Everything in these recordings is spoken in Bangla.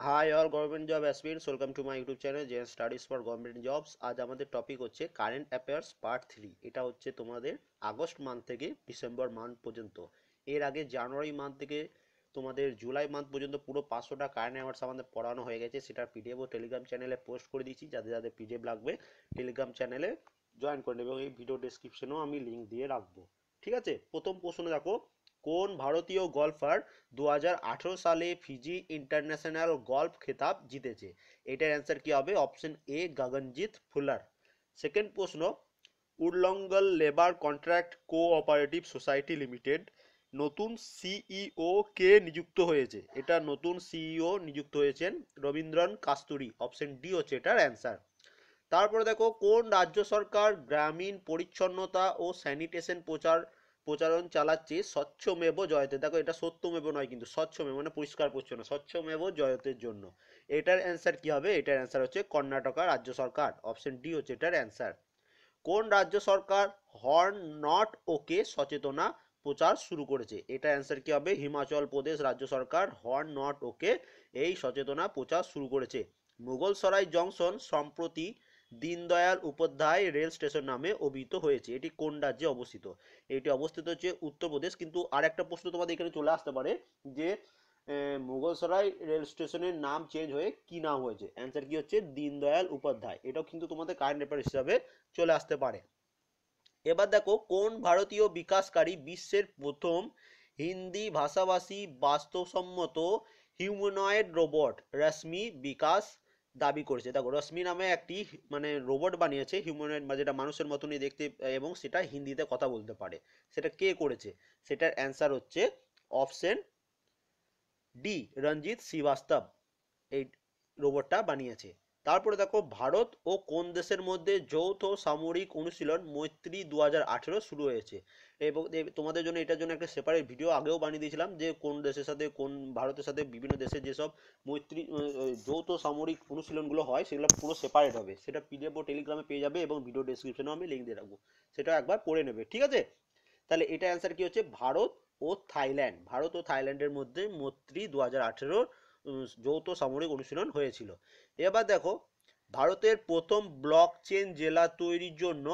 Hi all government job aspirants welcome to my YouTube channel J studies for government jobs আজ আমাদের টপিক হচ্ছে কারেন্ট অ্যাফেয়ার্স পার্ট থ্রি এটা হচ্ছে তোমাদের আগস্ট মান্থ থেকে ডিসেম্বর মান্থ পর্যন্ত। এর আগে জানুয়ারি মান্থ থেকে তোমাদের জুলাই মান্থ পর্যন্ত পুরো পাঁচশোটা কারেন্ট অ্যাফেয়ার্স আমাদের পড়ানো হয়ে গেছে। সেটা পিডিএফ ও টেলিগ্রাম চ্যানেলে পোস্ট করে দিয়েছি। যাদের যাদের পিডিএফ লাগবে টেলিগ্রাম চ্যানেলে জয়েন করে নেবে এবং এই ভিডিও ডেসক্রিপশনেও আমি লিঙ্ক দিয়ে রাখব। ঠিক আছে? প্রথম প্রশ্ন দেখো কোন ভারতীয় গলফার দু সালে ফিজি ইন্টারন্যাশনাল গল্ফ খেতাব জিতেছে? এটার অ্যান্সার কি হবে? Option A Gaganjit Bhullar. Second প্রশ্ন Uralungal labour contract cooperative society limited নতুন সিইও কে নিযুক্ত হয়েছে? এটা নতুন সিইও নিযুক্ত হয়েছেন রবীন্দ্রন কাস্তুরি। অপশন ডি হচ্ছে এটার অ্যান্সার তারপরে দেখো, কোন রাজ্য সরকার গ্রামীণ পরিচ্ছন্নতা ও স্যানিটেশন প্রচার প্রচারণ চালাচ্ছে স্বচ্ছমেব জয়তে। দেখো, এটা সত্যমেব নয় কিন্তু স্বচ্ছমেব মানে পরিষ্কার পরিচ্ছন্ন, স্বচ্ছমেব জয়তের জন্য। এটার অ্যান্সার কি হবে? এটার অ্যান্সার হচ্ছে কর্ণাটকা রাজ্য সরকার। অপশন ডি হচ্ছে এটার অ্যান্সার কোন রাজ্য সরকার হর্ন নট ওকে সচেতনা প্রচার শুরু করেছে? এটার অ্যান্সার কি হবে? হিমাচল প্রদেশ রাজ্য সরকার হর্ন নট ওকে এই সচেতনা প্রচার শুরু করেছে। মুঘলসরাই জংশন সম্প্রতি দীনদয়াল উপাধ্যায় রেল স্টেশন নামে অভিহিত হয়েছে। এটি কোন রাজ্যে অবস্থিত? এটি অবস্থিত হচ্ছে উত্তরপ্রদেশ কিন্তু আর একটা প্রশ্ন তোমাদের এখানে চলে আসতে পারে যে মুঘলসরাই রেল স্টেশনের নাম চেঞ্জ হয়ে কি নাম হয়েছে? অ্যান্সার কি হচ্ছে? দীনদয়াল উপাধ্যায়। এটাও কিন্তু তোমাদের কারেন্ট অ্যাফেয়ার হিসাবে চলে আসতে পারে। এবার দেখো, কোন ভারতীয় বিকাশকারী বিশ্বের প্রথম হিন্দি ভাষাভাষী বাস্তবসম্মত হিউম্যানয়েড রোবট রশ্মি বিকাশ দাবি করেছে। দেখো, রশ্মি নামে একটি মানে রোবট বানিয়েছে হিউম্যানয়েড বা যেটা মানুষের মতনই দেখতে, এবং সেটা হিন্দিতে কথা বলতে পারে। সেটা কে করেছে? সেটার অ্যান্সার হচ্ছে অপশন ডি রঞ্জিত শ্রীবাস্তব। এই রোবটটা বানিয়েছে। তারপরে দেখো, ভারত ও কোন দেশের মধ্যে যৌথ সামরিক অনুশীলন মৈত্রী দু হাজার আঠেরো শুরু হয়েছে? এবং তোমাদের জন্য এটার জন্য একটা সেপারেট ভিডিও আগেও বানিয়ে দিয়েছিলাম যে কোন দেশের সাথে, কোন ভারতের সাথে বিভিন্ন দেশের যেসব মৈত্রী যৌথ সামরিক অনুশীলনগুলো হয়, সেগুলো পুরো সেপারেট হবে। সেটা পিডিএফ ও টেলিগ্রামে পেয়ে যাবে এবং ভিডিও ডেসক্রিপশনেও আমি লিঙ্ক দিয়ে রাখব। সেটা একবার পড়ে নেবে, ঠিক আছে? তাহলে এটা অ্যান্সার কি হচ্ছে? ভারত ও থাইল্যান্ড। ভারত ও থাইল্যান্ডের মধ্যে মৈত্রী দু হাজার আঠেরোর যৌথ সামরিক অনুশীলন হয়েছিল। এবার দেখো, ভারতের প্রথম ব্লক চেন জেলা তৈরির জন্য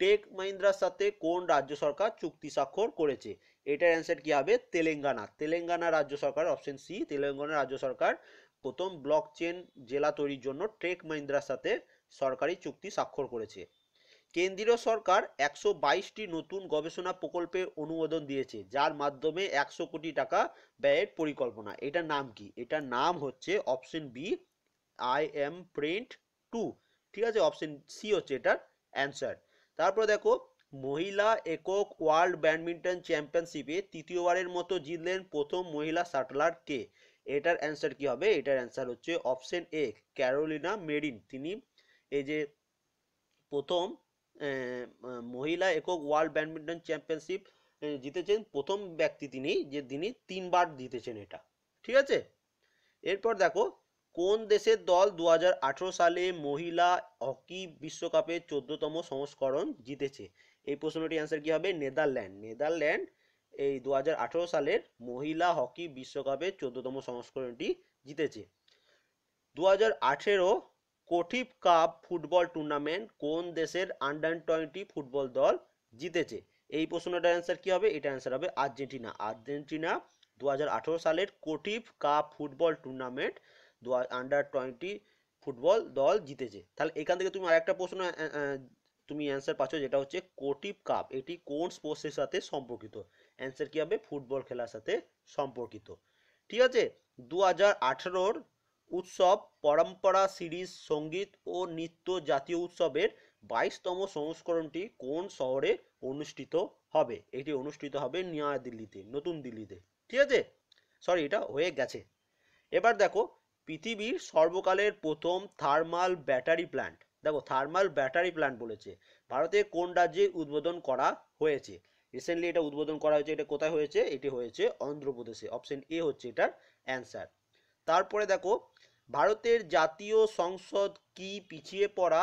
টেক মাহিন্দ্রার সাথে কোন রাজ্য সরকার চুক্তি স্বাক্ষর করেছে? এটার অ্যান্সার কি হবে? তেলেঙ্গানা। তেলেঙ্গানা রাজ্য সরকার অপশন সি তেলেঙ্গানা রাজ্য সরকার প্রথম ব্লক চেন জেলা তৈরির জন্য টেক মাহিন্দ্রার সাথে সরকারি চুক্তি স্বাক্ষর করেছে। কেন্দ্রীয় সরকার একশো বাইশটি নতুন গবেষণা প্রকল্পে অনুমোদন দিয়েছে, যার মাধ্যমে একশো কোটি টাকা ব্যয়ের পরিকল্পনা। এটার নাম কি? এটার নাম হচ্ছে option B I M print two ঠিক আছে? অপশন সি হচ্ছে এটার অ্যান্সার তারপর দেখো, মহিলা একক ওয়ার্ল্ড ব্যাডমিন্টন চ্যাম্পিয়নশিপে তৃতীয়বারের মতো জিতলেন প্রথম মহিলা শাটলার কে? এটার অ্যান্সার কি হবে? এটার অ্যান্সার হচ্ছে অপশন এ ক্যারোলিনা মেরিন তিনি এই যে প্রথম মহিলা একক ওয়ার্ল্ড ব্যাডমিন্টন চ্যাম্পিয়নশিপ জিতেছেন। প্রথম ব্যক্তি তিনি, যে তিনি তিনবার জিতেছেন এটা। ঠিক আছে? এরপর দেখো, কোন দেশের দল দু হাজার আঠেরো সালে মহিলা হকি বিশ্বকাপের চোদ্দতম সংস্করণ জিতেছে? এই প্রশ্নটির অ্যান্সার কি হবে? নেদারল্যান্ড। নেদারল্যান্ড এই দু হাজার আঠেরো সালের মহিলা হকি বিশ্বকাপের চোদ্দতম সংস্করণটি জিতেছে। দু হাজার আঠেরো কোঠিপ কাপ ফুটবল টুর্নামেন্ট কোন দেশের আন্ডার টোয়েন্টি ফুটবল দল জিতেছে? এই প্রশ্নটার অ্যান্সার কি হবে? এটা অ্যান্সার হবে আর্জেন্টিনা। আর্জেন্টিনা দু হাজার আঠেরো সালের কোটিভ কাপ ফুটবল টুর্নামেন্ট দু আন্ডার টোয়েন্টি ফুটবল দল জিতেছে। তাহলে এখান থেকে তুমি আরেকটা প্রশ্ন তুমি অ্যান্সার পাচ্ছ যেটা হচ্ছে কোটিভ কাপ। এটি কোন স্পোর্টসের সাথে সম্পর্কিত? অ্যান্সার কি হবে? ফুটবল খেলার সাথে সম্পর্কিত। ঠিক আছে? দু হাজার আঠেরোর উৎসব পরম্পরা সিরিজ, সংগীত ও নৃত্য জাতীয় উৎসবের বাইশতম সংস্করণটি কোন শহরে অনুষ্ঠিত হবে? এটি অনুষ্ঠিত হবে নয়াদিল্লিতে, নতুন দিল্লিতে। ঠিক আছে? সরি এটা হয়ে গেছে। এবার দেখো, পৃথিবীর সর্বকালের প্রথম থার্মাল ব্যাটারি প্ল্যান্ট দেখো থার্মাল ব্যাটারি প্ল্যান্ট বলেছে। ভারতে কোন রাজ্যে উদ্বোধন করা হয়েছে? রিসেন্টলি এটা উদ্বোধন করা হয়েছে, এটা কোথায় হয়েছে? এটি হয়েছে অন্ধ্রপ্রদেশে। অপশন এ হচ্ছে এটার অ্যান্সার তারপরে দেখো ভারতের জাতীয় সংসদ কি পিছিয়ে পড়া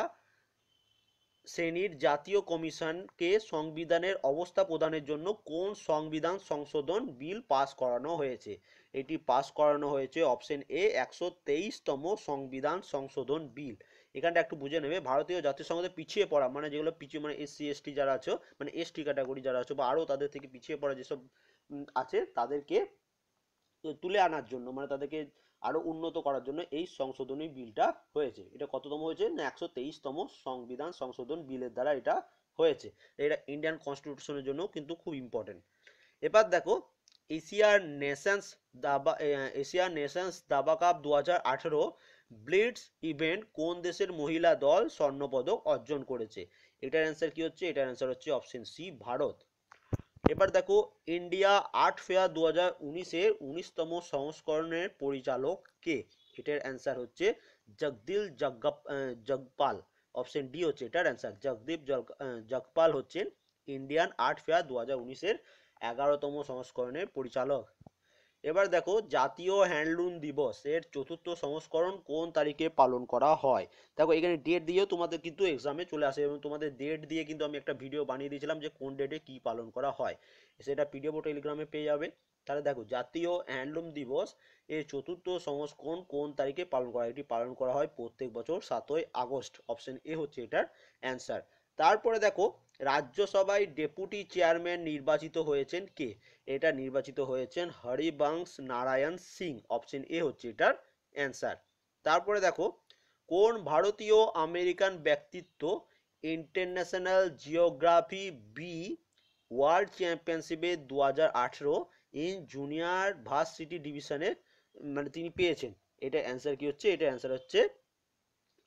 শ্রেণির জাতীয় কমিশনকে সংবিধানের অবস্থা প্রদানের জন্য কোন সংবিধান সংশোধন বিল পাস করানো হয়েছে? এটি পাস করানো হয়েছে অপশন এ, একশো তেইশতম সংবিধান সংশোধন বিল। এখানটা একটু বুঝে নেবে, ভারতীয় জাতীয় সংসদে পিছিয়ে পড়া মানে যেগুলো পিছিয়ে মানে এসসি, এসটি যারা আছে মানে এসটি ক্যাটাগরি যারা আছে বা আরও তাদের থেকে পিছিয়ে পড়া যেসব আছে, তাদেরকে তুলে আনার জন্য মানে তাদেরকে আরও উন্নত করার জন্য এই সংশোধনী বিলটা হয়েছে। এটা কততম হয়েছে? না, একশো তেইশতম সংবিধান সংশোধন বিলের দ্বারা এটা হয়েছে। এটা ইন্ডিয়ান কনস্টিটিউশনের জন্য কিন্তু খুব ইম্পর্টেন্ট এবার দেখো, এশিয়ার নেশনস দাবা এশিয়ার নেশনস দাবা কাপ দু হাজার ব্লিটস ইভেন্ট কোন দেশের মহিলা দল স্বর্ণপদক অর্জন করেছে? এটার অ্যান্সার কি হচ্ছে? এটার অ্যান্সার হচ্ছে অপশন সি ভারত। এবার দেখো ইন্ডিয়া আর্ট ফেয়ার দু হাজার উনিশের উনিশতম সংস্করণের পরিচালক কে? এটার অ্যান্সার হচ্ছে জগদিল জগপ জগপাল। অপশন ডি হচ্ছে এটার অ্যান্সার জগদীপ জগ জগপাল হচ্ছেন ইন্ডিয়ান আর্ট ফেয়ার দু হাজার উনিশের এগারোতম সংস্করণের পরিচালক। এবার দেখো জাতীয় হ্যান্ডলুম দিবস এর চতুর্থ সংস্করণ কোন তারিখে পালন করা হয়? দেখো এখানে ডেট দিয়েও তোমাদের কিন্তু এক্সামে চলে আসে এবং তোমাদের ডেট দিয়ে কিন্তু আমি একটা ভিডিও বানিয়ে দিয়েছিলাম যে কোন ডেটে কি পালন করা হয়। সেটা পিডিএফ টেলিগ্রামে পেয়ে যাবে। তাহলে দেখো জাতীয় হ্যান্ডলুম দিবস এর চতুর্থ সংস্করণ কোন তারিখে পালন করা হয়? এটি পালন করা হয় প্রত্যেক বছর সাতই আগস্ট। অপশন এ হচ্ছে এটার অ্যান্সার তারপরে দেখো রাজ্যসভায় ডেপুটি চেয়ারম্যান নির্বাচিত হয়েছেন কে? এটা নির্বাচিত হয়েছেন হরিবংশ নারায়ণ সিং। অপশন এ হচ্ছে এটার অ্যান্সার তারপরে দেখো, কোন ভারতীয় আমেরিকান ব্যক্তিত্ব ইন্টারন্যাশনাল জিওগ্রাফি বি ওয়ার্ল্ড চ্যাম্পিয়নশিপে দু হাজার আঠেরো ইন জুনিয়র ভার্সিটি ডিভিশনে মানে তিনি পেয়েছেন। এটা অ্যান্সার কি হচ্ছে? এটা অ্যান্সার হচ্ছে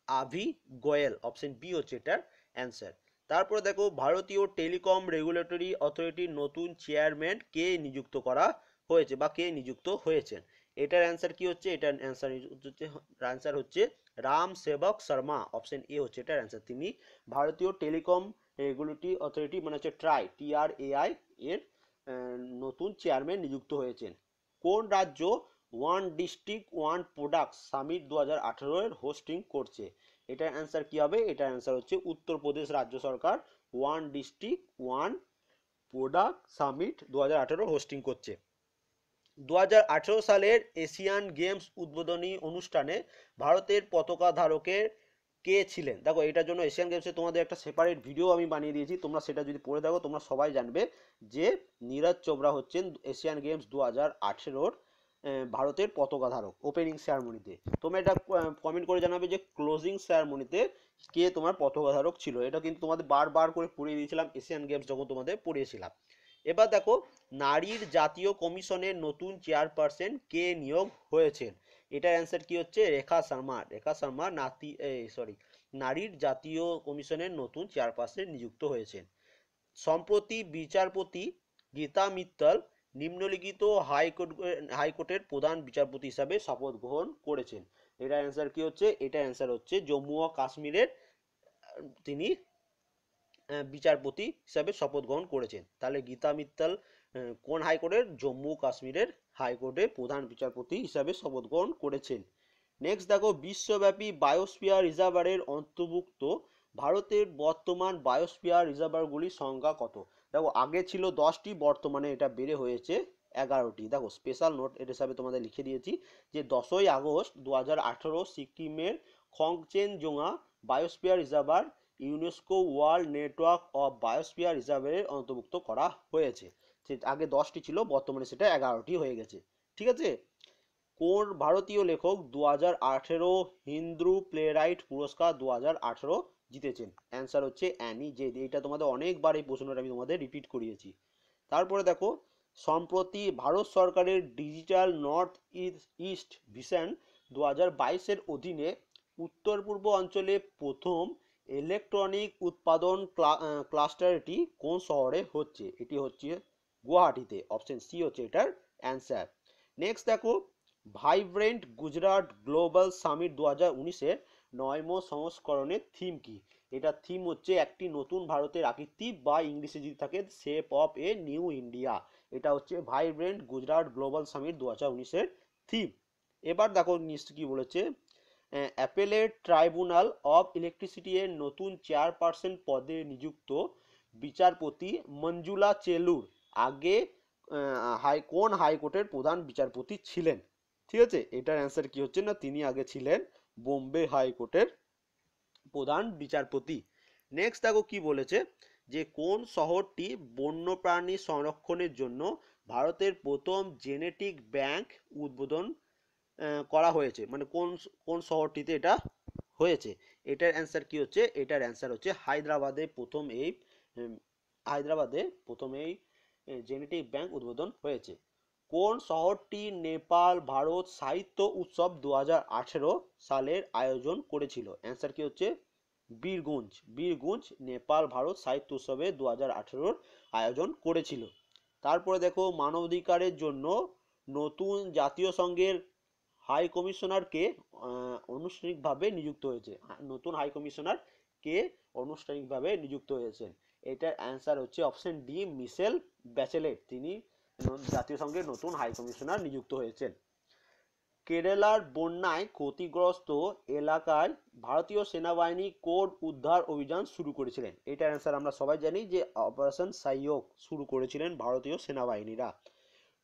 আভি গোয়েল। অপশন বি হচ্ছে এটার অ্যান্সার তারপরে দেখো ভারতীয় টেলিকম রেগুলেটরি অথরিটির নতুন চেয়ারম্যান কে নিযুক্ত করা হয়েছে বা কে নিযুক্ত হয়েছেন? এটার অ্যান্সার কি হচ্ছে? এটার অ্যান্সার হচ্ছে অ্যান্সার হচ্ছে রাম সেবক শর্মা অপশন এ হচ্ছে এটার অ্যান্সার তিনি ভারতীয় টেলিকম রেগুলেটরি অথরিটি মানে হচ্ছে ট্রাই টিআরএআই এর নতুন চেয়ারম্যান নিযুক্ত হয়েছেন। কোন রাজ্য one district one product summit দু হাজার হোস্টিং করছে? এটার অ্যান্সার কি হবে? এটার অ্যান্সার হচ্ছে উত্তরপ্রদেশ রাজ্য সরকার one district one product summit দু হাজার আঠেরো হোস্টিং করছে। দু হাজার আঠেরো সালের এশিয়ান গেমস উদ্বোধনী অনুষ্ঠানে ভারতের পতাকা ধারকের কে ছিলেন? দেখো, এটার জন্য এশিয়ান গেমসে তোমাদের একটা সেপারেট ভিডিও আমি বানিয়ে দিয়েছি। তোমরা সেটা যদি পড়ে দেখো তোমরা সবাই জানবে যে নীরজ চোপড়া হচ্ছেন এশিয়ান গেমস দু হাজার আঠেরোর ভারতের পতাকা ধারক ওপেনিং সেয়ারমনিতে তোমরা এটা কমেন্ট করে জানাবে যে ক্লোজিং সেয়ারমনিতে কে তোমার পতাকা ধারক ছিল। এটা কিন্তু তোমাদের বারবার করে পড়িয়ে দিয়েছিলাম এশিয়ান গেমস যখন তোমাদের পড়িয়েছিলাম। এবার দেখো, নারীর জাতীয় কমিশনের নতুন চেয়ারপারসন কে নিয়োগ হয়েছেন এটার অ্যান্সার কি হচ্ছে? রেখা শর্মা। রেখা শর্মা নাতি সরি নারীর জাতীয় কমিশনের নতুন চেয়ারপারসন নিযুক্ত হয়েছেন। সম্প্রতি বিচারপতি গীতা মিত্তল নিম্নলিখিত হাইকোর্ট হাইকোর্টের প্রধান বিচারপতি হিসাবে শপথ গ্রহণ করেছেন। এটা অ্যান্সার কি হচ্ছে? এটা অ্যান্সার হচ্ছে জম্মু ও কাশ্মীরের, তিনি বিচারপতি হিসাবে শপথ গ্রহণ করেছেন। তাহলে গীতা মিত্তাল কোন হাইকোর্টের জম্মু কাশ্মীরের হাইকোর্টে প্রধান বিচারপতি হিসাবে শপথ গ্রহণ করেছেন। নেক্সট দেখো, বিশ্বব্যাপী বায়োস্ফিয়ার রিজার্ভারের অন্তর্ভুক্ত ভারতের বর্তমান বায়োস্ফিয়ার রিজার্ভারগুলির সংখ্যা কত? দেখো, আগে ছিল দশটি, বর্তমানে এটা বেড়ে হয়েছে এগারোটি। দেখো স্পেশাল নোট এর হিসাবে তোমাদের লিখে দিয়েছি যে দশই আগস্ট দু হাজার আঠেরো সিকিমের Khangchendzonga biosphere reservoir UNESCO world network of biosphere রিজার্ভের অন্তর্ভুক্ত করা হয়েছে। আগে দশটি ছিল, বর্তমানে সেটা এগারোটি হয়ে গেছে। ঠিক আছে? কোন ভারতীয় লেখক দু হাজার আঠেরো হিন্দ্রু প্লেরাইট পুরস্কার দু হাজার আঠেরো জিতেছেন। অ্যান্সার হচ্ছে অ্যানি জে এইটা তোমাদের অনেকবার এই প্রশ্নটা আমি তোমাদের রিপিট করিয়েছি। তারপরে দেখো, সম্প্রতি ভারত সরকারের ডিজিটাল নর্থ ইস্ট ভিশন দু হাজার বাইশের অধীনে উত্তর পূর্ব অঞ্চলে প্রথম ইলেকট্রনিক উৎপাদন ক্লাস্টারটি কোন শহরে হচ্ছে? এটি হচ্ছে গুয়াহাটিতে। অপশন সি হচ্ছে এটার অ্যান্সার নেক্সট দেখো ভাইব্রেন্ট গুজরাট গ্লোবাল সামিট দু হাজার উনিশের নয়ম সংস্করণের থিম কি? এটা থিম হচ্ছে একটি নতুন ভারতের আকৃতি বা ইংলিশে যদি থাকে shape of a new India এটা হচ্ছে ভাইব্রেন্ট গুজরাট গ্লোবাল সামিট দু হাজার উনিশের থিম এবার দেখো নিশ্চয় কি বলেছে। অ্যাপেলের ট্রাইব্যুনাল অফ ইলেকট্রিসিটি এর নতুন চেয়ারপারসন পদে নিযুক্ত বিচারপতি মঞ্জুলা চেলুর। আগে হাই, কোন হাইকোর্টের প্রধান বিচারপতি ছিলেন? ঠিক আছে? এটার অ্যান্সার কি হচ্ছে? না, তিনি আগে ছিলেন বোম্বে হাইকোর্টের প্রধান বিচারপতি। নেক্সট দেখো কি বলেছে? যে কোন শহরটি বন্যপ্রাণী সংরক্ষণের জন্য ভারতের প্রথম জেনেটিক ব্যাংক উদ্বোধন করা হয়েছে। মানে কোন কোন শহরটিতে এটা হয়েছে? এটার অ্যান্সার কি হচ্ছে? এটার অ্যান্সার হচ্ছে হায়দ্রাবাদে প্রথম এই হায়দ্রাবাদে প্রথম এই জেনেটিক ব্যাংক উদ্বোধন হয়েছে। কোন শহরটি নেপাল, ভারত সাহিত্য উৎসব দু হাজার আঠেরো সালের আয়োজন করেছিল? অ্যান্সার কি হচ্ছে? বীরগুঞ্জ। বীরগুঞ্জ, নেপাল, ভারত সাহিত্য উৎসবে দু হাজার আয়োজন করেছিল। তারপরে দেখো, মানবাধিকারের জন্য নতুন জাতীয় সংঘের হাই কমিশনারকে আনুষ্ঠানিকভাবে নিযুক্ত হয়েছে। নতুন হাই কমিশনার কে আনুষ্ঠানিকভাবে নিযুক্ত হয়েছেন এটার অ্যান্সার হচ্ছে অপশন ডি মিশেল ব্যাচেলেট। তিনি জাতীয় সংঘের নতুন হাই কমিশনার নিযুক্ত হয়েছেন। কেরালার বন্যায় ক্ষতিগ্রস্ত এলাকায় ভারতীয় সেনাবাহিনী কোড উদ্ধার অভিযান শুরু করেছিলেন। এটার অ্যান্সার আমরা সবাই জানি যে অপারেশন সাইয়ক শুরু করেছিলেন ভারতীয় সেনাবাহিনীরা।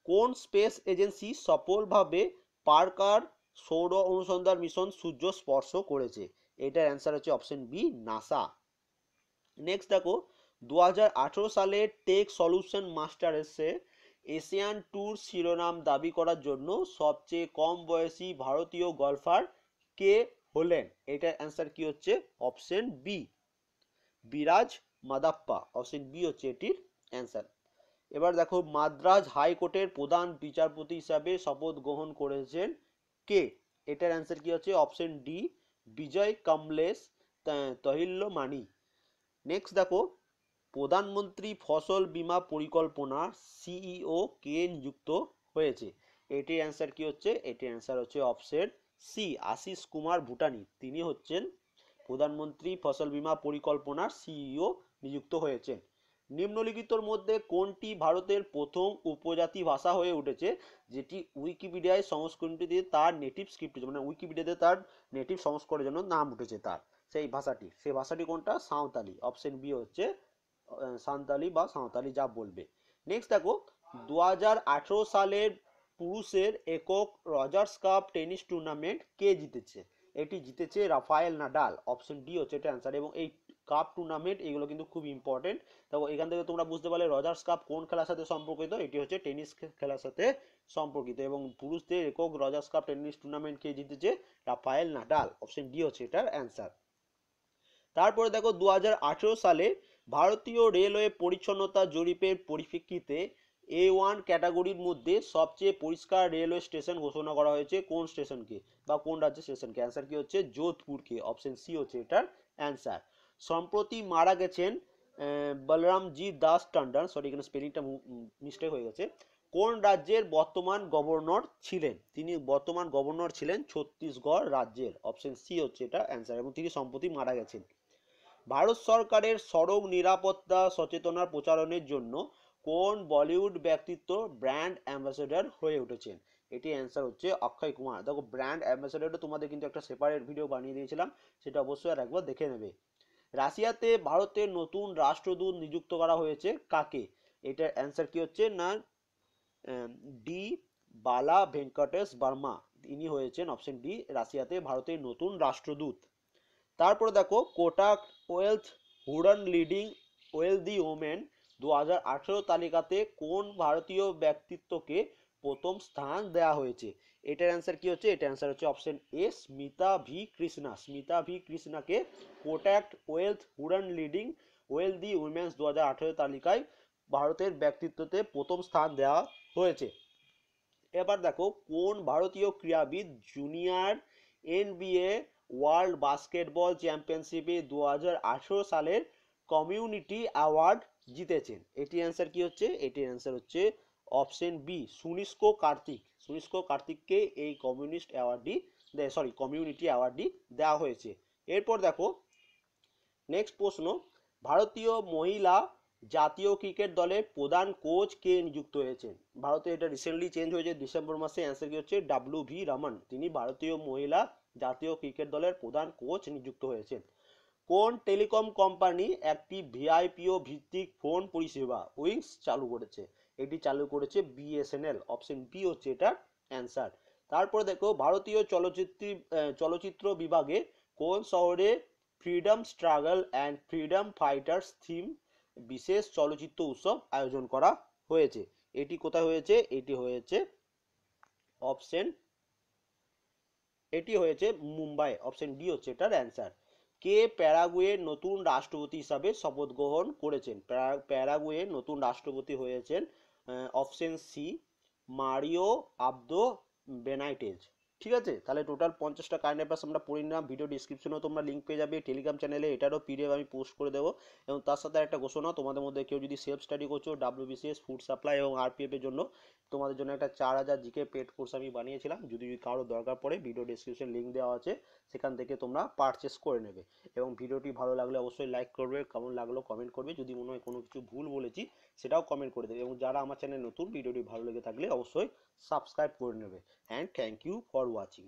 কোন স্পেস এজেন্সি সফলভাবে পার্কার সৌর অনুসন্ধান মিশন সূর্য স্পর্শ করেছে? এটার অ্যান্সার হচ্ছে অপশন বি নাসা নেক্সট দেখো দু হাজার আঠারো সালে টেক সলিউশন মাস্টার্সে এশিয়ান ট্যুর শিরোনাম দাবি করার জন্য সবচেয়ে কম বয়সী ভারতীয় গলফার কে হলেন? এটার অ্যান্সার কি হচ্ছে? অপশন বি বিরাজ মাদাপ্পা। অপশন বি হচ্ছে এটির অ্যান্সার এবার দেখো, মাদ্রাজ হাইকোর্টের প্রধান বিচারপতি হিসাবে শপথ গ্রহণ করেছেন কে? এটার অ্যান্সার কি হচ্ছে? Option D Vijay Kamlesh Tahiliani next দেখো প্রধানমন্ত্রী ফসল বীমা পরিকল্পনা সিইও কে নিযুক্ত হয়েছে? এটির অ্যান্সার কি হচ্ছে? এটির অ্যান্সার হচ্ছে অপশন সি আশিস কুমার ভুটানি। তিনি হচ্ছেন প্রধানমন্ত্রী ফসল বীমা পরিকল্পনার সিইও নিযুক্ত হয়েছেন। নিম্নলিখিতর মধ্যে কোনটি ভারতের প্রথম উপজাতি ভাষা হয়ে উঠেছে? যেটি উইকিপিডিয়ায় সংস্করণটি দিয়ে তার নেটিভ স্ক্রিপ্ট মানে উইকিপিডিয়াতে তার নেটিভ সংস্করণের জন্য নাম উঠেছে তার। সেই ভাষাটি। সেই ভাষাটি কোনটা? সাঁওতালি। অপশন বি হচ্ছে সাঁওতালি বা সাঁওতালি যা বলবে। নেক্সট দেখো দু সালের পুরুষের একক রজার্স কাপ টেনিস টুর্নামেন্ট কে জিতেছে? এটি জিতেছে রাফায়েল নাডাল। অপশন ডি হচ্ছে এটা অ্যান্সার এবং এই কাপ টুর্নামেন্ট এগুলো কিন্তু খুব ইম্পর্টেন্ট দেখো, এখান থেকে তোমরা বুঝতে পারলে রজার্স কাপ কোন খেলার সাথে সম্পর্কিত? এটি হচ্ছে টেনিস খেলার সাথে সম্পর্কিত। এবং পুরুষদের একক রজার্স কাপ টেনিস টুর্নামেন্ট কে জিতেছে রাফায়েল নাডাল। অপশন ডি হচ্ছে এটার অ্যান্সার তারপরে দেখো দু হাজার আঠেরো সালে ভারতীয় রেলওয়ে পরিচ্ছন্নতা জরিপের পরিপ্রেক্ষিতে এ ওয়ান ক্যাটাগরির মধ্যে সবচেয়ে পরিষ্কার রেলওয়ে স্টেশন ঘোষণা করা হয়েছে। কোন স্টেশনকে বা কোন রাজ্যের স্টেশনকে? অ্যান্সার কি হচ্ছে? যোধপুরকে। অপশন সি হচ্ছে এটার অ্যান্সার সম্প্রতি মারা গেছেন বলরামজি দাস টন্ডন সরি এখানে স্পেলিংটা মিস্টেক হয়ে গেছে। কোন রাজ্যের বর্তমান গভর্নর ছিলেন? তিনি বর্তমান গভর্নর ছিলেন ছত্তিশগড় রাজ্যের। অপশন সি হচ্ছে এটা অ্যান্সার এবং তিনি সম্প্রতি মারা গেছেন। ভারত সরকারের সড়ক নিরাপত্তা সচেতনার প্রচারণের জন্য কোন বলিউড ব্যক্তিত্ব ব্র্যান্ড অ্যাম্বাসেডর হয়ে উঠেছেন? এটি অ্যান্সার হচ্ছে অক্ষয় কুমার। দেখো, ব্র্যান্ড অ্যাম্বাসেডরটা তোমাদের কিন্তু একটা সেপারেট ভিডিও বানিয়ে দিয়েছিলাম, সেটা অবশ্যই আর একবার দেখে নেবে। রাশিয়াতে ভারতের নতুন রাষ্ট্রদূত নিযুক্ত করা হয়েছে কাকে? এটার অ্যান্সার কি হচ্ছে না? ডি বালা ভেঙ্কটেশ বার্মা। ইনি হয়েছেন অপশন ডি রাশিয়াতে ভারতের নতুন রাষ্ট্রদূত। তারপরে দেখো, Kotak wealth Hurun leading wealthy women দু তালিকাতে কোন ভারতীয় ব্যক্তিত্বকে প্রথম স্থান দেওয়া হয়েছে? এটার অ্যান্সার কি হচ্ছে? এটার অ্যান্সার হচ্ছে option A Smita V Krishna. Smita V কৃষ্ণাকে Kotak wealth Hurun leading wealthy women's দু তালিকায় ভারতের ব্যক্তিত্বতে প্রথম স্থান দেওয়া হয়েছে। এবার দেখো, কোন ভারতীয় ক্রীড়াবিদ জুনিয়র এনবিএ ওয়ার্ল্ড বাস্কেটবল চ্যাম্পিয়নশিপে দু হাজার আঠারো সালের কমিউনিটি অ্যাওয়ার্ড জিতেছেন। এটি অ্যান্সার কি হচ্ছে? এটির অ্যান্সার হচ্ছে অপশন বি সুনিস্কো কার্তিক। সুনিস্কো কার্তিককে এই কমিউনিস্ট অ্যাওয়ার্ডটি সরি কমিউনিটি অ্যাওয়ার্ডটি দেওয়া হয়েছে। এরপর দেখো নেক্সট প্রশ্ন, ভারতীয় মহিলা জাতীয় ক্রিকেট দলের প্রধান কোচ কে নিযুক্ত হয়েছেন? ভারতে এটা রিসেন্টলি চেঞ্জ হয়েছে, ডিসেম্বর মাসে অ্যান্সার কি হচ্ছে? ডাব্লিউ ভি রমন তিনি ভারতীয় মহিলা জাতীয় ক্রিকেট দলের প্রধান কোচ নিযুক্ত হয়েছেন। কোন টেলিকম কোম্পানি একটি ভিআইপিও ভিত্তিক ফোন পরিষেবা, উইংস, চালু করেছে? এটি চালু করেছে বিএসএনএল, অপশন বি হচ্ছে এটার অ্যান্সার। তারপরে দেখো, ভারতীয় চলচ্চিত্র চলচ্চিত্র বিভাগে কোন শহরে freedom struggle and freedom fighters theme বিশেষ চলচ্চিত্র উৎসব আয়োজন করা হয়েছে? এটি কোথায় হয়েছে? এটি হয়েছে অপশন এটি হয়েছে মুম্বাই অপশন ডি হচ্ছে এটার অ্যান্সার কে প্যারাগুয়ের নতুন রাষ্ট্রপতি হিসাবে শপথ গ্রহণ করেছেন? প্যারা- প্যারাগুয়ের নতুন রাষ্ট্রপতি হয়েছেন option C Mario Abdo Benitez. ঠিক আছে? তাহলে টোটাল পঞ্চাশটা কারেন্ট অ্যাফেয়ার্স আমরা পড়ে নিলাম। ভিডিও ডিসক্রিপশনেও তোমরা লিঙ্ক পেয়ে যাবে। টেলিগ্রাম চ্যানেলে এটারও পিডিএফ আমি পোস্ট করে দেবো। এবং তার সাথে একটা ঘোষণা, তোমাদের মধ্যে কেউ যদি সেলফ স্টাডি করছ ডাব্লিউবিসিএস ফুড সাপ্লাই এবং আরপিএফ এর জন্য, তোমাদের জন্য একটা চার হাজার জিকে পেড কোর্স আমি বানিয়েছিলাম। যদি কারও দরকার পড়ে ভিডিও ডিসক্রিপশন লিঙ্ক দেওয়া আছে, সেখান থেকে তোমরা পারচেস করে নেবে। এবং ভিডিওটি ভালো লাগলে অবশ্যই লাইক করবে, কেমন লাগল কমেন্ট করবে। যদি মনে হয় কোনো কিছু ভুল বলেছি সেটাও কমেন্ট করে দেবে। এবং যারা আমার চ্যানেল নতুন ভিডিওটি ভালো লেগে থাকলে অবশ্যই সাবস্ক্রাইব করে নেবে। And thank you for watching